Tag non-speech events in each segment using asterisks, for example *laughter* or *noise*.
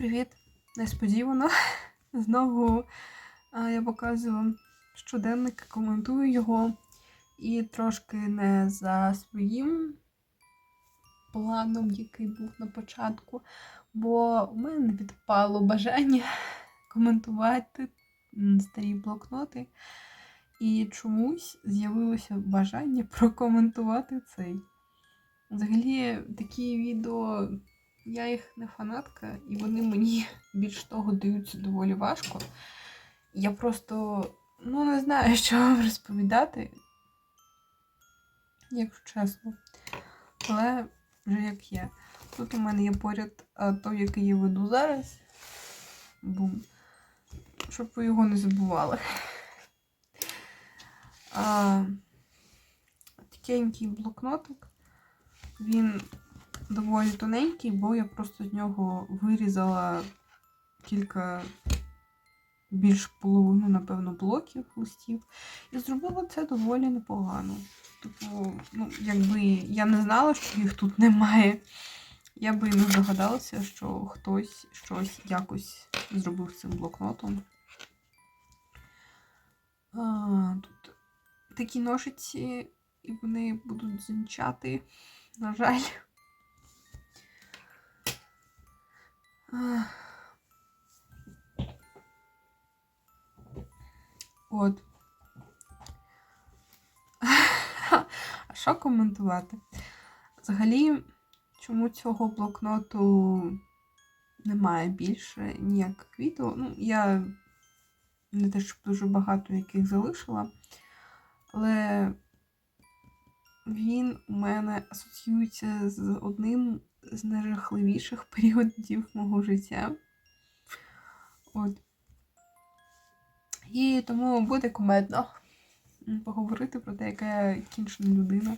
Привіт! Несподівано. *laughs* Знову я показую щоденник, коментую його і трошки не за своїм планом, який був на початку, бо в мене відпало бажання *laughs* коментувати старі блокноти. І чомусь з'явилося бажання *laughs* прокоментувати цей. Взагалі, такі відео я їх не фанатка, і вони мені *laughs* більш того даються доволі важко. Я просто ну, не знаю, *laughs* що вам розповідати, якщо чесно. Але вже як є. Тут у мене є поряд той, який я веду зараз. Бум. Щоб ви його не забували. *laughs* А, такенький блокнотик. Він доволі тоненький, бо я просто з нього вирізала кілька більш половину, напевно, блоків листів. І зробила це доволі непогано. Типу, ну, якби я не знала, що їх тут немає, я би не здогадалася, що хтось щось якось зробив цим блокнотом. А, тут такі ножиці, і вони будуть зінчати, на жаль. От. А що коментувати? Взагалі, чому цього блокноту немає більше ніяких відео? Ну, я не те, щоб дуже багато яких залишила, але він у мене асоціюється з одним з найжахливіших *laughs* періодів мого життя. От. І тому буде кумедно поговорити про те, яка я кінчена людина.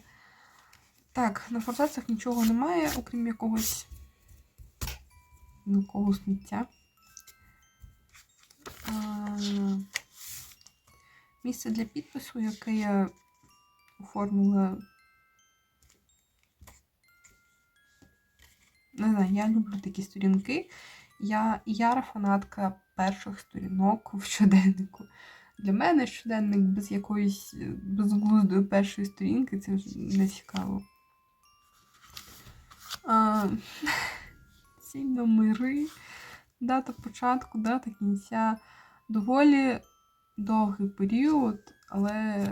Так, на форсацах нічого немає, окрім якогось мілкого сміття. А, Місце для підпису, яке я оформила. Не знаю, я люблю такі сторінки. Я яра фанатка перших сторінок в щоденнику. Для мене щоденник без якоїсь е, безглуздої першої сторінки це вже не цікаво. А, *laughs* ці номери, дата початку, дата кінця. Доволі довгий період, але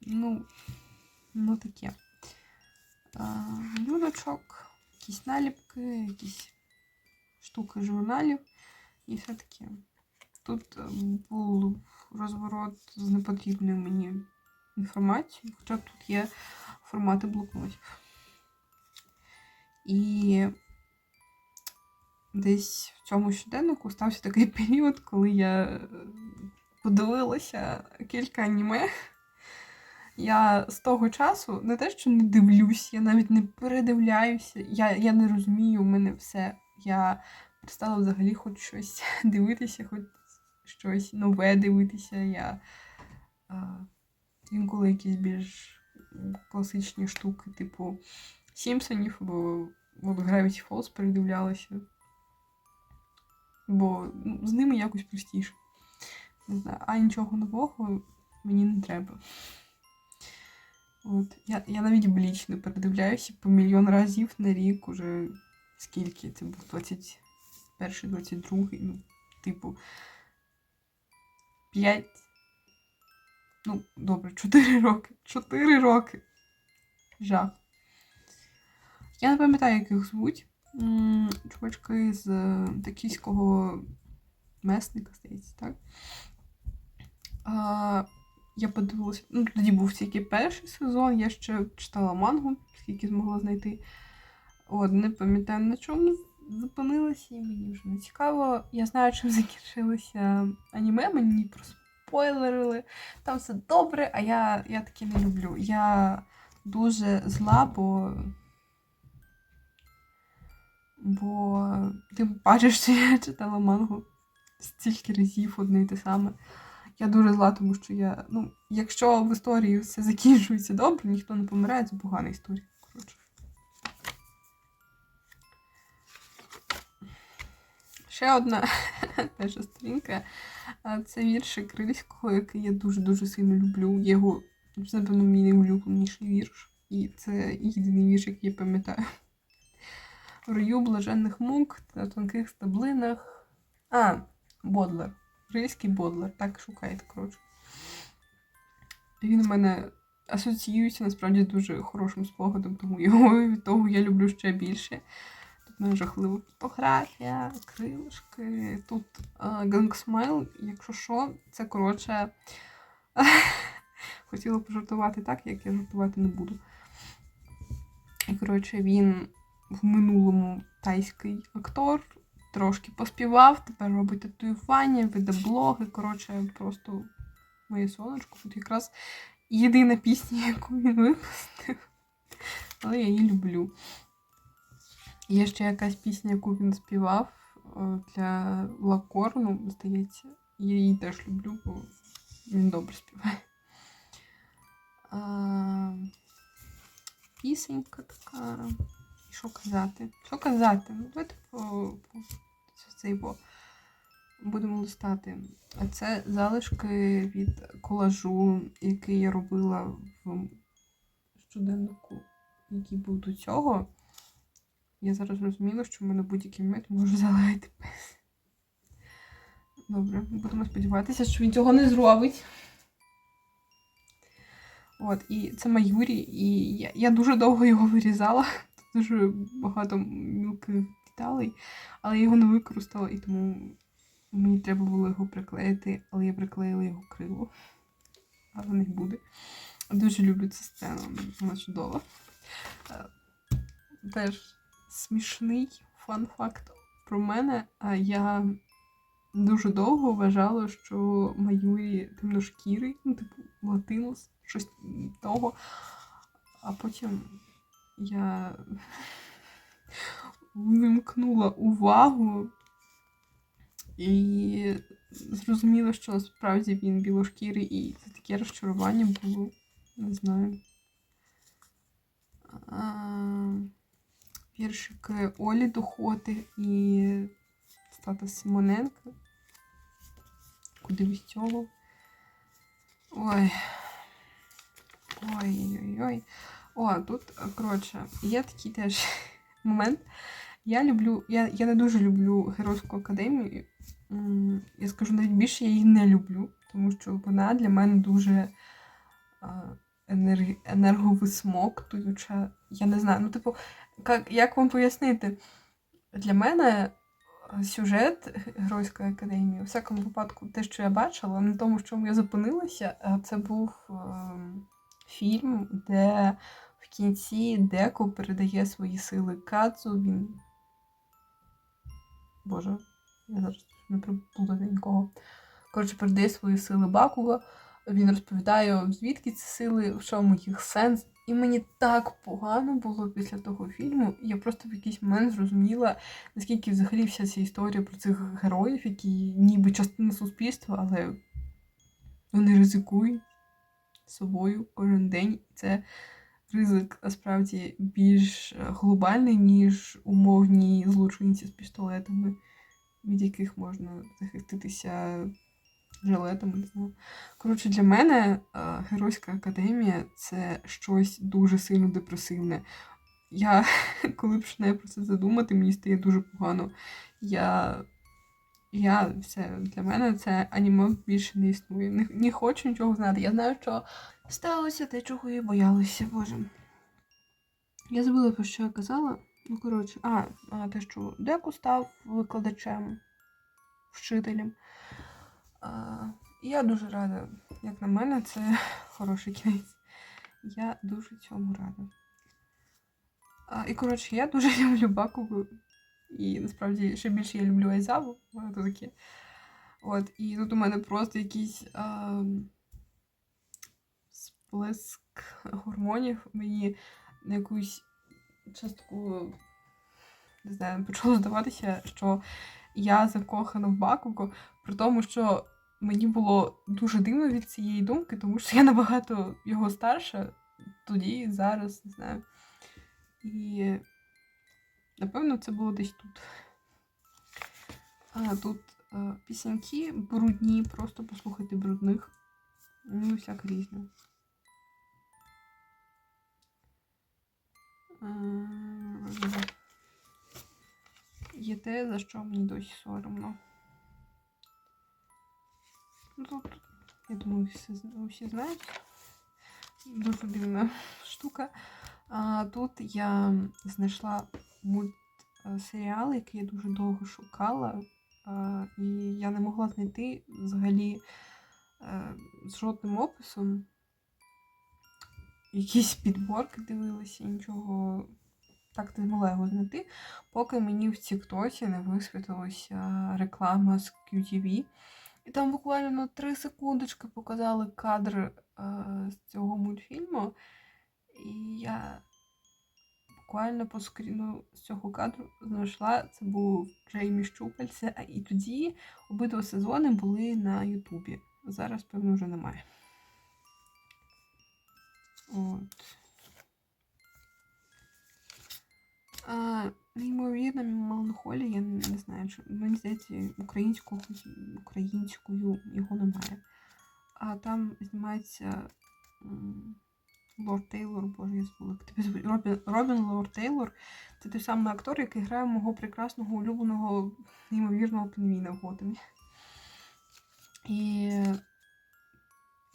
ну, ну таке. А, Малюночок, якісь наліпки, якісь штуки журналів і все таке. Тут е, був розворот з непотрібною мені інформацією, хоча тут є формати блокнотів. І десь в цьому щоденнику стався такий *laughs* період, коли я е, подивилася кілька аніме. Я з того часу не те, що не дивлюсь, я навіть не передивляюся. Я я не розумію, у мене все. Я перестала взагалі хоч щось *laughs* дивитися, хоч щось нове дивитися. Я а, інколи якісь більш класичні штуки, типу Сімпсонів або от Gravity Falls передивлялася. Бо ну, з ними якось простіше. Не знаю, а нічого нового мені не треба. От. Я я навіть бліч не передивляюся по мільйон разів на рік уже скільки. Це був 21 22 ну, типу. 5. Ну, добре, 4 роки. 4 роки. Жах. Я не пам'ятаю, як їх звуть. Чувачки з токійського месника, здається, так? Я подивилася, ну тоді був тільки перший сезон, я ще читала мангу, скільки змогла знайти. От, не пам'ятаю на чому зупинилася, і мені вже не цікаво. Я знаю, чим закінчилося аніме, мені проспойлерили. Там все добре, а я, я таке не люблю. Я дуже зла, бо. Бо ти бачиш, що я читала мангу стільки разів одне і те саме. Я дуже зла, тому що я. Ну, якщо в історії все закінчується добре, ніхто не помирає, це погана історія. Коротше. ще одна *laughs* перша сторінка. Це віршик Крильського, який я дуже-дуже сильно люблю. Його, це, напевно, мій найулюбленіший вірш. І це єдиний вірш, який я пам'ятаю. В раю блаженних мук та тонких стаблинах. А, Бодлер. Крильський Бодлер. Так шукайте, коротше. Він в мене асоціюється насправді з дуже хорошим спогадом, тому його від того я люблю ще більше. Тут в мене жахлива фотографія, крилишки. Тут гангсмайл, якщо що, це коротше. *laughs* Хотіла пожартувати так, як я жартувати не буду. І, коротше, він в минулому тайський актор, трошки поспівав, тепер робить татуювання, веде блоги. Коротше, просто моє сонечко. Тут якраз єдина пісня, яку він випустив. Але я її люблю. Є ще якась пісня, яку він співав е, для Лакорну, здається. Я її теж люблю, бо він добре співає. А, Пісенька така. І що казати? Що казати? Ну, давайте по, по цей бо будемо листати. А це залишки від колажу, який я робила в щоденнику, який був до цього. Я зараз розуміла, що в мене будь-який момент може *laughs* залити. Добре, будемо сподіватися, що він цього не зробить. От, і це Маюрі, і я, я дуже довго його вирізала. Тут дуже багато мілких деталей, але я його не використала, і тому мені треба було його приклеїти, але я приклеїла його криво. Але не буде. Дуже люблю цю сцену, вона чудова. Е, Теж смішний фан-факт про мене. Я дуже довго вважала, що Маюрі темношкірий, ну, типу, латинос, щось того. А потім я вимкнула увагу і зрозуміла, що насправді він білошкірий, і це таке розчарування було. Не знаю. Віршики Олі Духоти і Стата Симоненка. Куди без цього? Ой. Ой-ой-ой. О, тут, коротше, є такий теж *laughs* момент. Я люблю, я, я не дуже люблю Геройську академію. Я скажу навіть більше, я її не люблю, тому що вона для мене дуже енерговисмоктуюча. Я не знаю. Ну, типу, як, як вам пояснити? Для мене сюжет Геройської академії, у всякому випадку, те, що я бачила, на тому, в чому я зупинилася, це був ем, фільм, де в кінці Деко передає свої сили Кацу. Він. Боже, я зараз не приплутати нікого. Коротше, передає свої сили Бакува. Він розповідає, звідки ці сили, в чому їх сенс. І мені так погано було після того фільму. Я просто в якийсь момент зрозуміла, наскільки взагалі вся ця історія про цих героїв, які ніби частина суспільства, але вони ризикують собою кожен день. Це ризик насправді більш глобальний, ніж умовні злочинці з пістолетами, від яких можна захиститися жилетами, не знаю. Коротше, для мене е, Геройська академія це щось дуже сильно депресивне. Я, *laughs* коли починаю про це задумати, мені стає дуже погано. Я я все для мене це аніме більше не існує. Не, не хочу нічого знати. Я знаю, що сталося те, чого я боялася, Боже. Я забула, про що я казала. Ну, коротше, а, а те, що Деку став викладачем, вчителем. А, я дуже рада, як на мене, це *laughs* хороший кінець. Я дуже цьому рада. А, і, коротше, я дуже *laughs* люблю Бакугу. І насправді ще більше я люблю Айзаву, воно то таке. От, і тут у мене просто якийсь а, сплеск гормонів. Мені на якусь частку не знаю, почало здаватися, що я закохана в Бакуго, при тому, що мені було дуже дивно від цієї думки, тому що я набагато його старша тоді, зараз, не знаю. І Напевно, це було десь тут. А, тут е, пісеньки брудні, просто послухайте брудних. Ну і всяк різне. Е, Є те, за що мені досі соромно. Ну, Тут, я думаю, всі, всі знають. Дуже дивна штука. А, тут я знайшла мультсеріал, який я дуже довго шукала. І я не могла знайти взагалі е, з жодним описом. Якісь підборки дивилася, нічого так не змогла його знайти, поки мені в Тіктоці не висвітлилася реклама з QTV. І там буквально на 3 секундочки показали кадр е, з цього мультфільму. І я буквально по скріну з цього кадру знайшла. Це був Джеймі Щупальце, а і тоді обидва сезони були на Ютубі. Зараз, певно, вже немає. От. А, неймовірна меланхолія, я не знаю, чи мені здається, українського, українською його немає. А там знімається Лорд Тейлор, боже, я забула, як тебе звуть. Робін, Робін Лорд Тейлор. Це той самий актор, який грає мого прекрасного улюбленого неймовірного пінгвіна в Готемі. І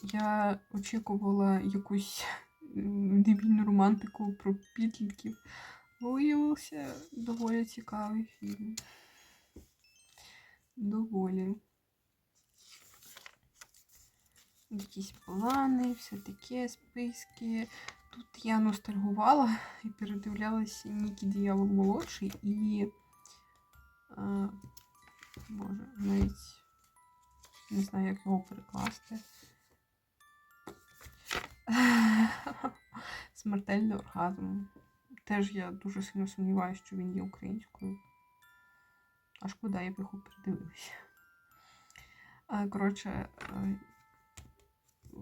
я очікувала якусь дебільну романтику про підлітків. Виявився доволі цікавий фільм. Доволі. Якісь плани, все таке, списки. Тут я ностальгувала і передивлялася Нікі Діявол молодший і. А, може, навіть не знаю, як його перекласти. *laughs* Смертельний оргазм. Теж я дуже сильно сумніваюся, що він є українською. А шкода, я б його передивилася. Коротше, е,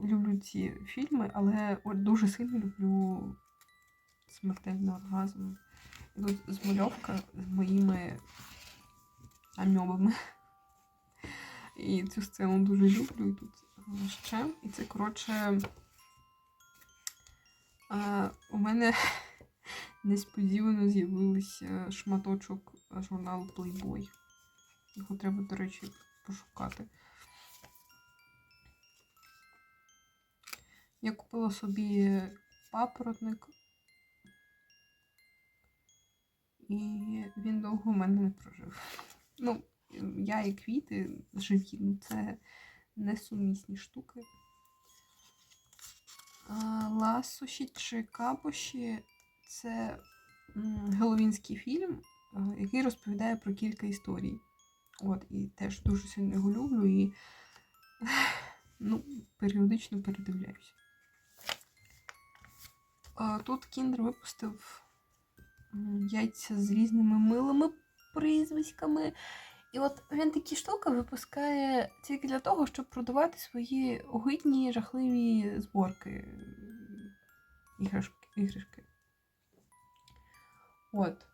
люблю ці фільми, але дуже сильно люблю смертельний оргазм. Тут змальовка з моїми амьобами. І цю сцену дуже люблю. І тут е, ще. І це, коротше, е, у мене несподівано з'явився шматочок журналу Playboy. Його треба, до речі, пошукати. Я купила собі папоротник, і він довго в мене не прожив. Ну, я і квіти живі, ну це несумісні штуки. А, Ласощі чи капощі це геловінський фільм, е, який розповідає про кілька історій. От, і теж дуже сильно його люблю і *laughs* ну, періодично передивляюся. Тут Кіндер випустив яйця з різними милими прізвиськами. І от він такі штуки випускає тільки для того, щоб продавати свої огидні, жахливі зборки іграшки. іграшки. От.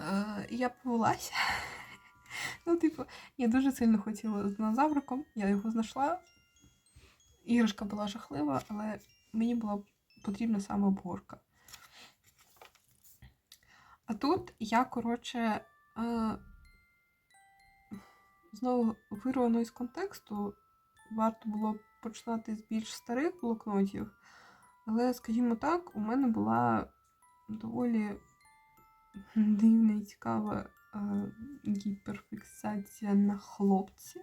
Е, я повелася. *laughs* Ну, типу, я дуже сильно хотіла з динозавриком, я його знайшла. Іграшка була жахлива, але мені була потрібна саме обгорка. А тут я, коротше, е, знову вирвано із контексту. Варто було починати з більш старих блокнотів. Але, скажімо так, у мене була доволі дивна і цікава е, гіперфіксація на хлопці.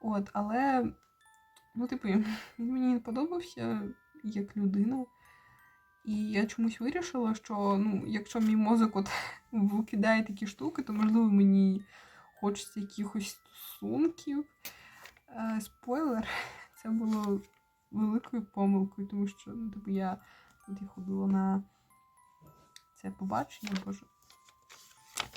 От, але, ну, типу, *laughs* він мені не подобався як людина. І я чомусь вирішила, що ну, якщо мій мозок от *laughs* викидає такі штуки, то можливо мені хочеться якихось стосунків. Е, спойлер, *laughs* це було великою помилкою, тому що ну, типу, я от я ходила на це побачення, боже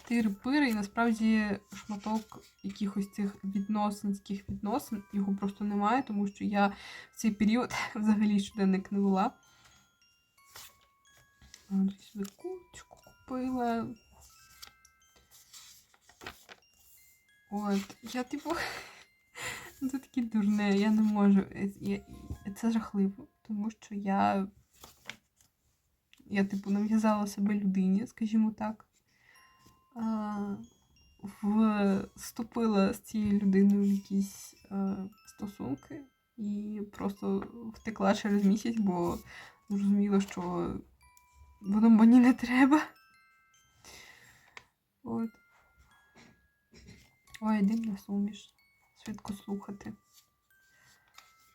тир-пир, і насправді шматок якихось цих відносинських відносин його просто немає, тому що я в цей період *laughs* взагалі щоденник не вела. Сюди курочку купила. От, я типу. *laughs* Ну, це таке дурне, я не можу. Це жахливо, тому що я. Я, типу, нав'язала себе людині, скажімо так. А, вступила з цією людиною в якісь а, стосунки і просто втекла через місяць, бо зрозуміла, що воно мені не треба. От. Ой, дивна суміш. Швидко слухати.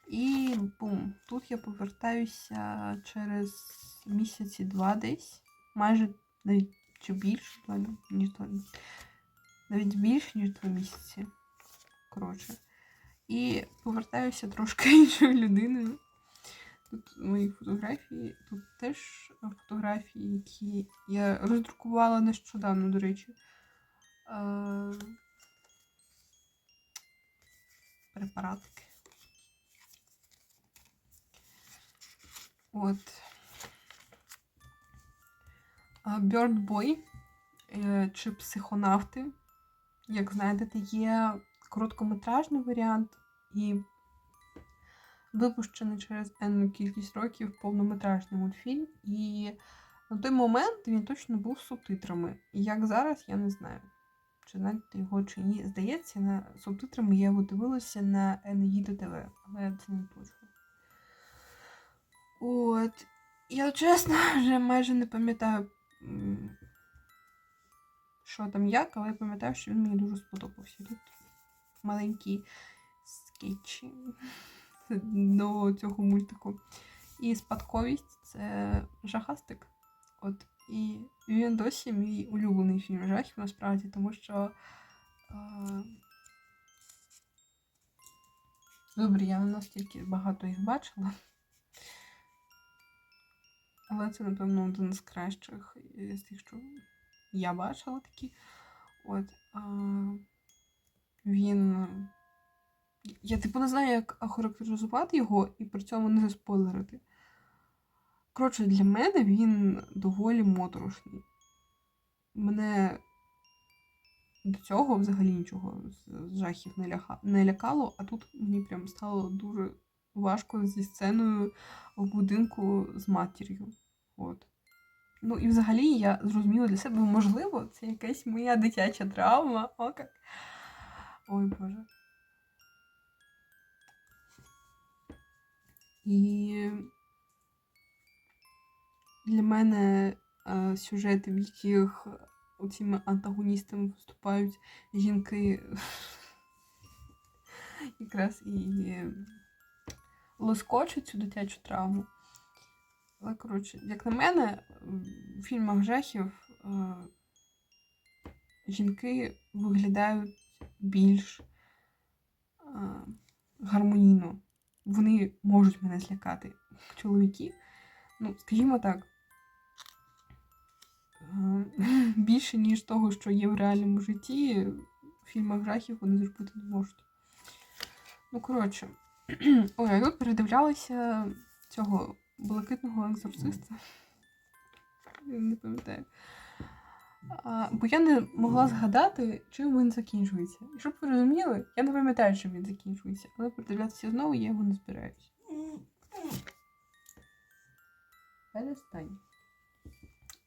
І бум. Тут я повертаюся через місяці два десь. Майже навіть чи більше, ніж два. Навіть більше, ніж два місяці. Коротше. І повертаюся трошки *laughs* іншою людиною. Тут мої фотографії, тут теж фотографії, які я роздрукувала нещодавно, до речі. Е, Препаратки. От. Bird Boy е, чи психонавти. Як знаєте, є короткометражний варіант і випущений через енну кількість років повнометражний мультфільм. І на той момент він точно був з субтитрами. І як зараз, я не знаю. Чи знаєте його чи ні. Здається, на субтитрами я його дивилася на Енеїда ТВ, але це не точно. От. Я чесно вже майже не пам'ятаю, що там як, але я пам'ятаю, що він мені дуже сподобався. Тут маленькі скетчі до цього мультику. І спадковість це жахастик. От. І він досі мій улюблений фільм жахів, насправді, тому що. Добре, я не настільки багато їх бачила. Але це, напевно, один з кращих з тих, що я бачила такі. От. А... Він. Я типу не знаю, як охарактеризувати його і при цьому не заспойлерити. Коротше, для мене він доволі моторошний. Мене до цього взагалі нічого з жахів не, ляха... не лякало, а тут мені прям стало дуже важко зі сценою в будинку з матір'ю. От. Ну і взагалі я зрозуміла для себе, можливо, це якась моя дитяча травма. О, як. Ой Боже. І для мене е, сюжети, в яких цими антагоністами виступають жінки, *laughs* якраз і лоскочуть цю дитячу травму. Але, коротше, як на мене, в фільмах жахів е, жінки виглядають більш е, гармонійно. Вони можуть мене злякати. Чоловіки, ну, скажімо так, е, *laughs* більше, ніж того, що є в реальному житті, в фільмах жахів вони зробити не можуть. Ну, коротше, *clears throat* ой, а тут передивлялися цього блакитного екзорциста. Не пам'ятаю. А, Бо я не могла згадати, чим він закінчується. І щоб ви розуміли, я не пам'ятаю, чим він закінчується, але передивлятися знову я його не збираюсь. Перестань.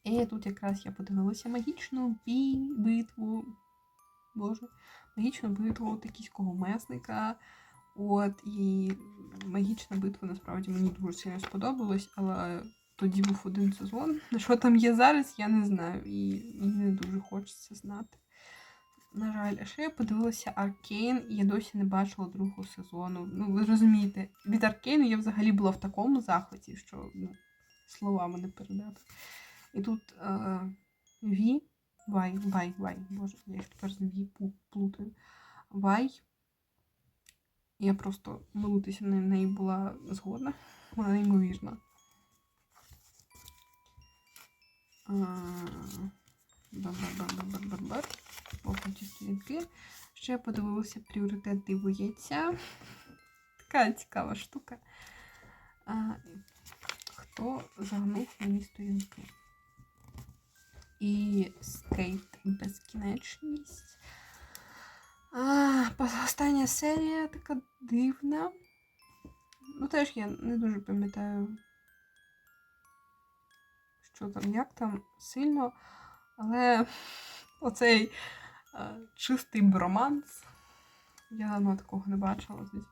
І тут якраз я подивилася магічну бій, битву. Боже, магічну битву токійського месника. От, і магічна битва насправді мені дуже сильно сподобалась, але тоді був один сезон. *laughs* Що там є зараз, я не знаю. І мені не дуже хочеться знати. На жаль, а ще я подивилася Аркейн, і я досі не бачила другого сезону. Ну, ви розумієте, від Аркейну я взагалі була в такому захваті, що ну, словами не передати. І тут е, Ві, Вай, Вай, Вай, боже, я їх тепер з Ві плутаю. Вай. Я просто молитися на неї була згодна. Вона неймовірна. Повністю сторінки. Ще я подивилася пріоритет диву яйця. Така цікава штука. Хто загнув мені сторінки? І скейт безкінечність. А, остання серія така дивна. Ну, теж я не дуже пам'ятаю, що там, як там сильно, але оцей е, чистий броманс. Я давно такого не бачила. Тобто,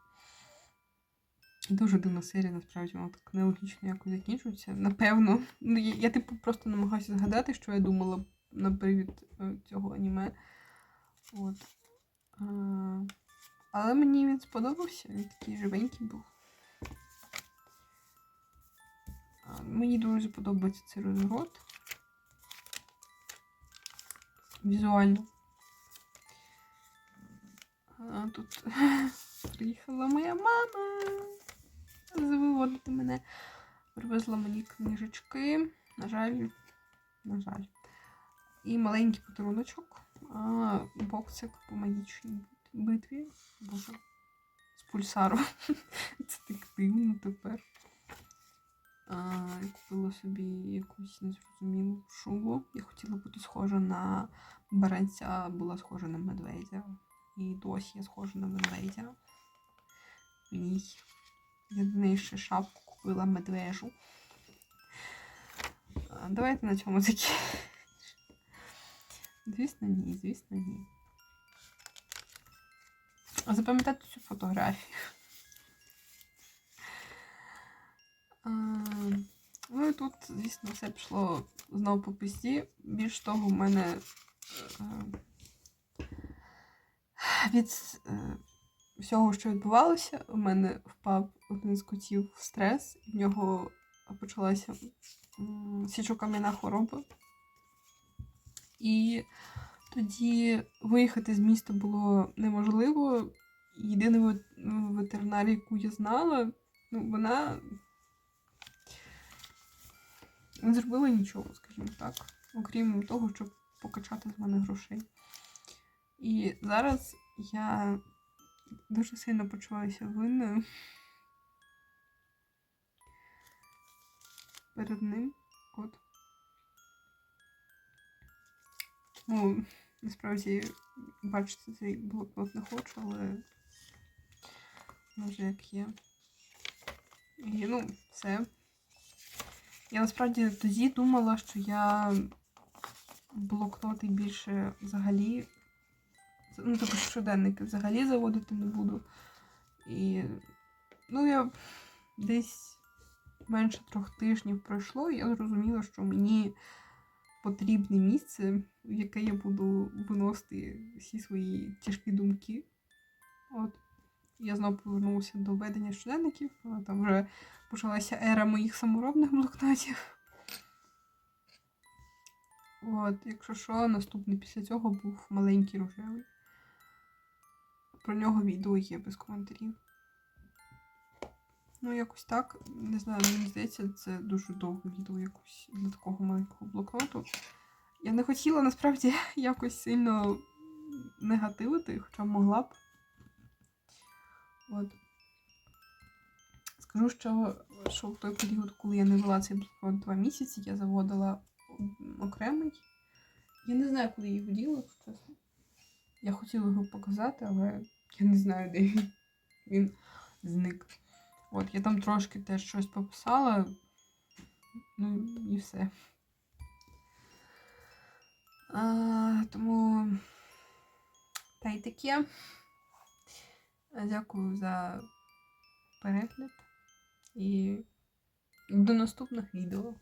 Дуже дивна серія, насправді, вона так нелогічно якось закінчується. Напевно. Ну, я, я типу просто намагаюся згадати, що я думала на привід е, цього аніме. От. Але мені він сподобався, він такий живенький був. Мені дуже подобається цей розгород. Візуально. А тут *laughs* приїхала моя мама завиводити мене. Привезла мені книжечки. На жаль, на жаль. І маленький подаруночок. А, боксик по магічній битві. Боже. З пульсару. *laughs* Це так дивно тепер. А, я купила собі якусь незрозумілу шубу. Я хотіла бути схожа на баранця, була схожа на медведя. І досі я схожа на медведя. Ні. Я до неї ще шапку купила медвежу. А, Давайте на цьому закінчимо. Звісно, ні, звісно, ні. А Запам'ятати цю фотографію. Ну і тут, звісно, все пішло знову по пісті. Більш того, в мене е, від е, всього, що відбувалося, у мене впав один з котів в стрес, і в нього почалася січокам'яна хвороба. І тоді виїхати з міста було неможливо. Єдина ветеринар, яку я знала, ну, вона не зробила нічого, скажімо так, окрім того, щоб покачати з мене грошей. І зараз я дуже сильно почуваюся винною перед ним. От. Ну, насправді, бачити цей блокнот не хочу, але може як є. І ну, все. Я насправді тоді думала, що я блокноти більше взагалі. Ну, тобто щоденники взагалі заводити не буду. І ну, я десь менше трьох тижнів пройшло, і я зрозуміла, що мені потрібне місце, в яке я буду виносити всі свої тяжкі думки. От. Я знову повернулася до ведення щоденників, але там вже почалася ера моїх саморобних блокнотів. От, якщо що, наступний після цього був маленький рожевий. Про нього відео є без коментарів. Ну, якось так. Не знаю, мені здається, це дуже довге відео якось для такого маленького блокноту. Я не хотіла насправді *laughs* якось сильно негативити, хоча могла б. От. Скажу, що, що в той період, коли я не вела цей блокнот два місяці, я заводила окремий. Я не знаю, куди її діла, чесно. Я хотіла його показати, але я не знаю, де він. Він зник. От, я там трошки теж щось пописала. Ну і все. А, тому та й таке. Дякую за перегляд і до наступних відео.